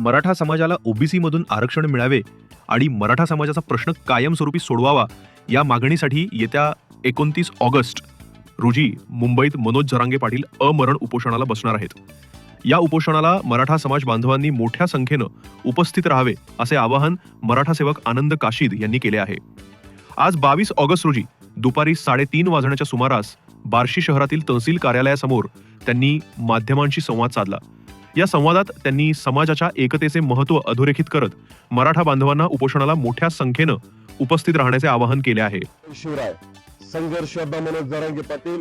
मराठा समाजाला ओबीसीमधून आरक्षण मिळावे आणि मराठा समाजाचा प्रश्न कायमस्वरूपी सोडवावा या मागणीसाठी येत्या एकोणतीस ऑगस्ट रोजी मुंबईत मनोज जरांगे पाटील अमरण उपोषणाला बसणार आहेत. या उपोषणाला मराठा समाज बांधवांनी मोठ्या संख्येनं उपस्थित राहावे असे आवाहन मराठा सेवक आनंद काशीद यांनी केले आहे. आज बावीस ऑगस्ट रोजी दुपारी साडेतीन वाजण्याच्या सुमारास बार्शी शहरातील तहसील कार्यालयासमोर त्यांनी माध्यमांशी संवाद साधला. या संवादात त्यांनी समाजाच्या एकतेचे महत्त्व अधोरेखित करत मराठा बांधवांना उपोषणाला मोठ्या संख्येनं उपस्थित राहण्याचे आवाहन केले आहे. शिवराय संघर्ष मनोज जरांगे पाटील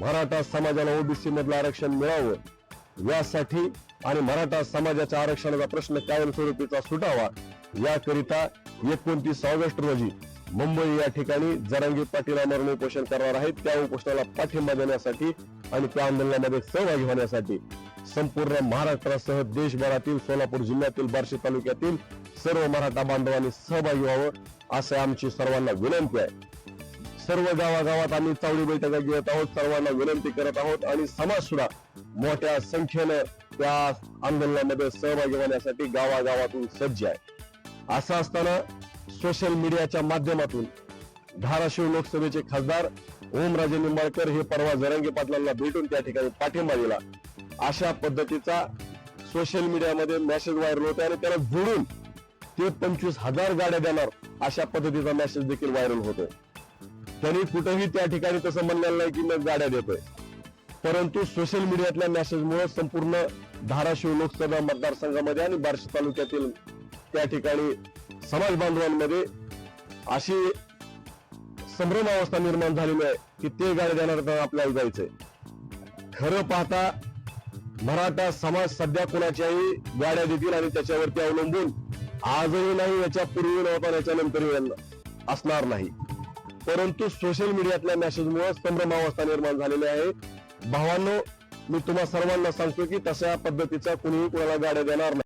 मराठा समाजाला ओबीसी मधलं आरक्षण मिळावं यासाठी आणि मराठा समाजाच्या आरक्षणाचा प्रश्न कायमस्वरूपीचा सुटावा याकरिता एकोणतीस ऑगस्ट रोजी मुंबई या ठिकाणी जरांगे पाटील आमरण उपोषण करणार आहेत. त्या उपोषणाला पाठिंबा देण्यासाठी आणि त्या आंदोलनामध्ये सहभागी होण्यासाठी संपूर्ण महाराष्ट्रासह देशभरातील सोलापूर जिल्ह्यातील बार्शी तालुक्यातील सर्व मराठा बांधवांनी सहभागी व्हावं असं आमची सर्वांना विनंती आहे. सर्व गावागावात आम्ही चावडी बैठका घेत आहोत. सर्वांना विनंती करत आहोत आणि समाज सुद्धा मोठ्या संख्येनं त्या आंदोलनामध्ये सहभागी होण्यासाठी गावागावातून सज्ज आहे. असं असताना सोशल मीडियाच्या माध्यमातून धाराशिव लोकसभेचे खासदार ओमराजे निंबाळकर हे परवा जरंगे पाटलांना भेटून त्या ठिकाणी पाठिंबा दिला. अशा पद्धतीचा सोशल मीडियामध्ये मेसेज व्हायरल होता आणि त्याला जोडून ते पंचवीस हजार गाड्या देणार अशा पद्धतीचा मेसेज देखील व्हायरल होतोय. त्यांनी कुठेही त्या ठिकाणी तसं म्हणलेलं नाही की मग गाड्या देतोय. परंतु सोशल मीडियातल्या मेसेजमुळे संपूर्ण धाराशिव लोकसभा मतदारसंघामध्ये आणि बार्शी तालुक्यातील त्या ठिकाणी समाज बांधवांमध्ये अशी संभ्रम अवस्था निर्माण झालेली आहे की ते गाड्या देणार तर आपल्याला जायचंय. खरं पाहता मराठा समाज सध्या कुणाच्याही गाड्या देतील आणि त्याच्यावरती अवलंबून आजही नाही याच्या पूर्वी नव्हता याच्यानंतर असणार नाही. परंतु सोशल मीडियातल्या मेसेजमुळे संभ्रम अवस्था निर्माण झालेली आहे. भावांनो मी तुम्हा सर्वांना सांगतो की तशा पद्धतीचा कुणीही कुणाला गाड्या देणार नाही.